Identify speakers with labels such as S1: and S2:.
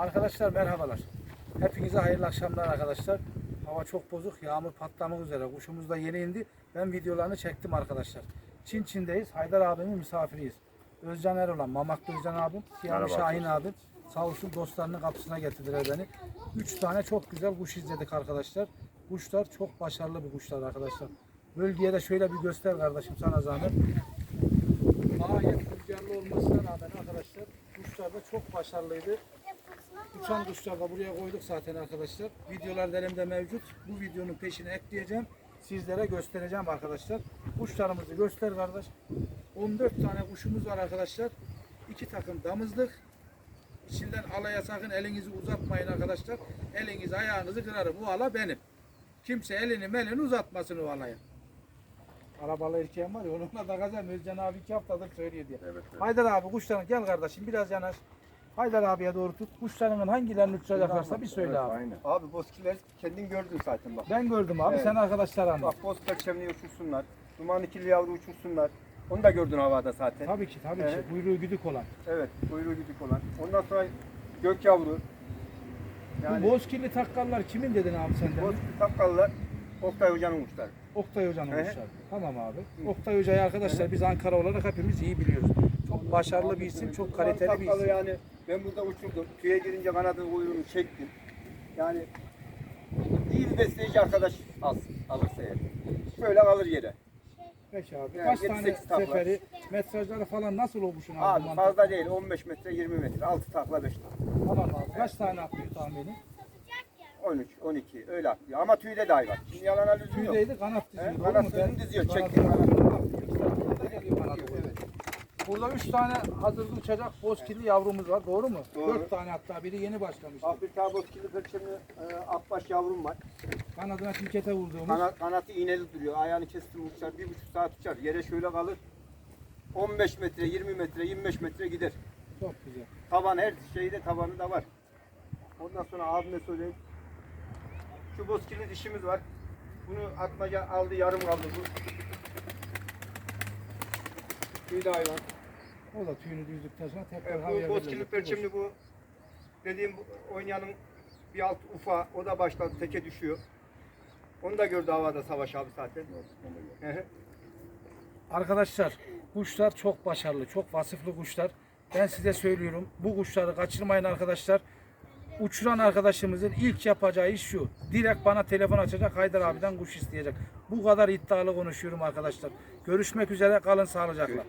S1: Arkadaşlar merhabalar. Hepinize hayırlı akşamlar arkadaşlar. Hava çok bozuk. Yağmur patlamak üzere. Kuşumuz da yeni indi. Ben videolarını çektim arkadaşlar. Çin Çin'deyiz. Haydar abimin misafiriyiz. Özcan Eroğlan, Mamaklı Özcan abim,
S2: Merhaba
S1: Şahin abim. Sağ olsun dostlarının kapısına getirdiler beni. Üç tane çok güzel kuş izledik arkadaşlar. Kuşlar çok başarılı bir kuşlar arkadaşlar. Bölgeye de şöyle bir göster kardeşim sana zahmet. Gayet rüzgarlı olmasına rağmen arkadaşlar kuşlar da çok başarılıydı. Uçan kuşlar da buraya koyduk zaten arkadaşlar. Videolar elimde mevcut. Bu videonun peşine ekleyeceğim. Sizlere göstereceğim arkadaşlar. Kuşlarımızı göster kardeş. 14 tane kuşumuz var arkadaşlar. İki takım damızlık. İçinden alaya sakın elinizi uzatmayın arkadaşlar. Elinizi ayağınızı kırarım. Bu ala benim. Kimse elini melini uzatmasın o alaya. Arabalı erkeğim var ya onunla da kazan Özcan abi iki haftadır söylüyor diye.
S2: Evet, evet.
S1: Haydar abi kuşların gel kardeşim biraz yanaş. Haydar abiye doğru tut. Kuşlarının hangilerini uçacaklarsa bir söyle abi.
S2: Aynen.
S3: Abi bozkiler kendin gördün zaten bak.
S1: Ben gördüm abi
S3: Evet.
S1: sen arkadaşlar anlat.
S3: Bak boz perçemini uçursunlar. Duman ikili yavru uçursunlar. Onu da gördün havada zaten.
S1: Tabii ki tabii
S3: Evet.
S1: ki kuyruğu güdük olan.
S3: Evet kuyruğu güdük olan. Ondan sonra gök yavru. Yani
S1: Bu bozkirli takkallar kimin dedin abi senden?
S3: boz tapkalılar Oktay Hoca'nın kuşları.
S1: Oktay Hoca'nın kuşları. Tamam abi. Oktay Hoca'yı arkadaşlar biz Ankara olarak hepimiz iyi biliyoruz. Çok başarılı bir isim, çok kaliteli bir isim.
S3: yani ben burada uçurdum. Tüye girince kanadını kuyruğunu çektim. Yani iyi bir besleyici arkadaş alsın, alırsa eğer. Böyle kalır yere.
S1: Peki abi.
S3: Yani
S1: Kaç
S3: yedi,
S1: tane
S3: sekiz takla.
S1: seferi, metrajları falan nasıl olmuşsun abi?
S3: Abi fazla değil 15 metre 20 metre 6 takla 5 takla.
S1: Tamam abi. Kaç tane atlıyor tahmini?
S3: 13, 12 öyle atlıyor. Ama tüyde de hayvan. Şimdi yalan lüzum yok.
S1: Tüydeydi kanat diziyor.
S3: He,
S1: doğru
S3: kanat diziyor, çekti kanat.
S1: Böyle. Burada üç tane hazırlı uçacak bozkirli yavrumuz var. Doğru mu?
S3: Doğru.
S1: Dört tane hatta. Biri yeni başlamış.
S3: Bir tane bozkirli perçemli e, akbaş yavrum var.
S1: Kanadına tilkete vurduğumuz.
S3: Kana, kanatı iğneli duruyor. Ayağını kestim uçar. Bir buçuk saat uçar. Yere şöyle kalır. 15 metre, 20 metre, 25 metre gider.
S1: Çok güzel.
S3: Taban her şeyde tabanı da var. Ondan sonra abime söyleyeyim. Şu bozkirli dişimiz var. Bunu atmaca aldı yarım kaldı bu. De hayvan.
S1: O da tüyünü düzdükten sonra tekrar
S3: Evet,
S1: havaya
S3: bu bozkirli perçemli bu dediğim bu oynayanın bir alt ufa o da başladı teke düşüyor. Onu da gördü havada Savaş abi zaten. Hı hı.
S1: Arkadaşlar kuşlar çok başarılı, çok vasıflı kuşlar. Ben size söylüyorum bu kuşları kaçırmayın arkadaşlar. Uçuran arkadaşımızın ilk yapacağı iş şu. Direkt bana telefon açacak Haydar abiden kuş isteyecek. Bu kadar iddialı konuşuyorum arkadaşlar. Görüşmek üzere kalın sağlıcakla.